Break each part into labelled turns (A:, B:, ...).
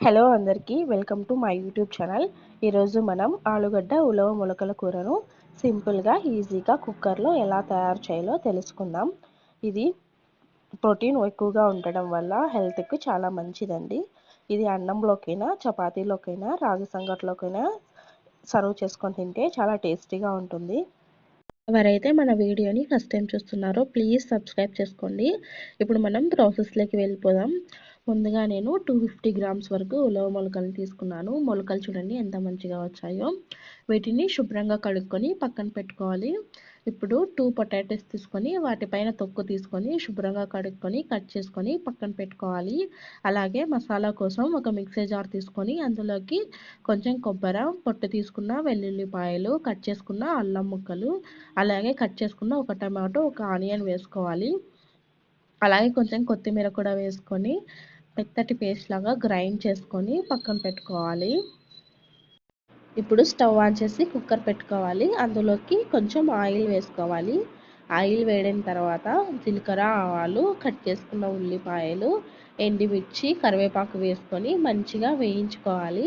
A: Hello అందరికీ welcome to my YouTube channel. ఈరోజు మనం ఆలుగడ్డ ఉలవ మొలకల కూరను సింపుల్గా ఈజీగా కుక్కర్లో ఎలా తయారు చేయాలో తెలుసుకుందాం. ఇది ప్రోటీన్ ఎక్కువగా ఉండడం వల్ల హెల్త్కి చాలా మంచిదండి. ఇది అన్నంలోకైనా చపాతీలోకైనా రాగి సంగట్లోకైనా సర్వ్ చేసుకొని తింటే చాలా టేస్టీగా ఉంటుంది. ఎవరైతే మన వీడియోని ఫస్ట్ టైం చూస్తున్నారో ప్లీజ్ సబ్స్క్రైబ్ చేసుకోండి. ఇప్పుడు మనం ప్రాసెస్లోకి వెళ్ళిపోదాం. ముందుగా నేను టూ ఫిఫ్టీ గ్రామ్స్ వరకు ఉలవ మొలకలు తీసుకున్నాను. మొలకలు చూడండి ఎంత మంచిగా వచ్చాయో. వీటిని శుభ్రంగా కడుక్కొని పక్కన పెట్టుకోవాలి. ఇప్పుడు టూ పొటాటోస్ తీసుకొని వాటిపైన తొక్కు తీసుకొని శుభ్రంగా కడుక్కొని కట్ చేసుకొని పక్కన పెట్టుకోవాలి. అలాగే మసాలా కోసం ఒక మిక్సీ జార్ తీసుకొని అందులోకి కొంచెం కొబ్బరి పొట్టు తీసుకున్న వెల్లుల్లిపాయలు కట్ చేసుకున్న అల్లం ముక్కలు అలాగే కట్ చేసుకున్న ఒక టమాటో ఒక ఆనియన్ వేసుకోవాలి. అలాగే కొంచెం కొత్తిమీర కూడా వేసుకొని మెత్తటి పేస్ట్ లాగా గ్రైండ్ చేసుకొని పక్కన పెట్టుకోవాలి. ఇప్పుడు స్టవ్ ఆన్ చేసి కుక్కర్ పెట్టుకోవాలి. అందులోకి కొంచెం ఆయిల్ వేసుకోవాలి. ఆయిల్ వేడిన తర్వాత జీలకర్ర ఆవాలు కట్ చేసుకున్న ఉల్లిపాయలు ఎండిమిర్చి కరివేపాకు వేసుకొని మంచిగా వేయించుకోవాలి.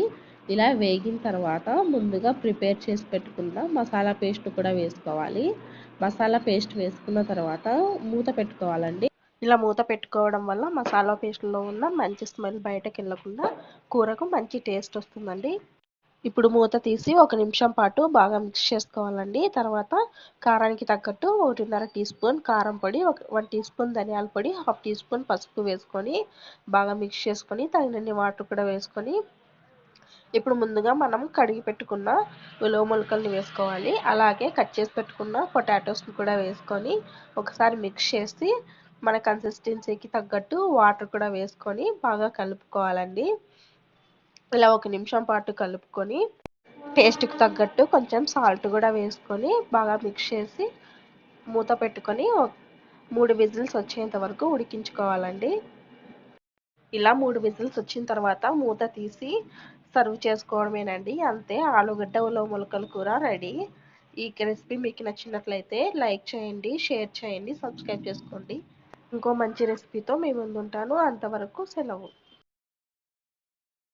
A: ఇలా వేగిన తర్వాత ముందుగా ప్రిపేర్ చేసి పెట్టుకున్న మసాలా పేస్ట్ కూడా వేసుకోవాలి. మసాలా పేస్ట్ వేసుకున్న తర్వాత మూత పెట్టుకోవాలండి. ఇలా మూత పెట్టుకోవడం వల్ల మసాలా పేస్ట్లో ఉన్న మంచి స్మెల్ బయటకు వెళ్ళకుండా కూరకు మంచి టేస్ట్ వస్తుందండి. ఇప్పుడు మూత తీసి ఒక నిమిషం పాటు బాగా మిక్స్ చేసుకోవాలండి. తర్వాత కారానికి తగ్గట్టు ఒకటిన్నర టీ స్పూన్ కారం పొడి ఒక వన్ టీ స్పూన్ ధనియాల పొడి హాఫ్ టీ స్పూన్ పసుపు వేసుకొని బాగా మిక్స్ చేసుకొని తగినన్ని వాటర్ కూడా వేసుకొని ఇప్పుడు ముందుగా మనం కడిగి పెట్టుకున్న ఉలవ మొలకల్ని వేసుకోవాలి. అలాగే కట్ చేసి పెట్టుకున్న పొటాటోస్ని కూడా వేసుకొని ఒకసారి మిక్స్ చేసి మన కన్సిస్టెన్సీకి తగ్గట్టు వాటర్ కూడా వేసుకొని బాగా కలుపుకోవాలండి. ఇలా ఒక నిమిషం పాటు కలుపుకొని టేస్ట్కి తగ్గట్టు కొంచెం సాల్ట్ కూడా వేసుకొని బాగా మిక్స్ చేసి మూత పెట్టుకొని మూడు విజిల్స్ వచ్చేంత వరకు ఉడికించుకోవాలండి. ఇలా మూడు విజిల్స్ వచ్చిన తర్వాత మూత తీసి సర్వ్ చేసుకోవడమేనండి. అంతే ఆలుగడ్డ ఉలవ మొలకల కూర రెడీ. ఈ రెసిపీ మీకు నచ్చినట్లయితే లైక్ చేయండి షేర్ చేయండి సబ్స్క్రైబ్ చేసుకోండి. ఇంకో మంచి రెసిపీతో మీ ముందుంటాను. అంతవరకు సెలవు.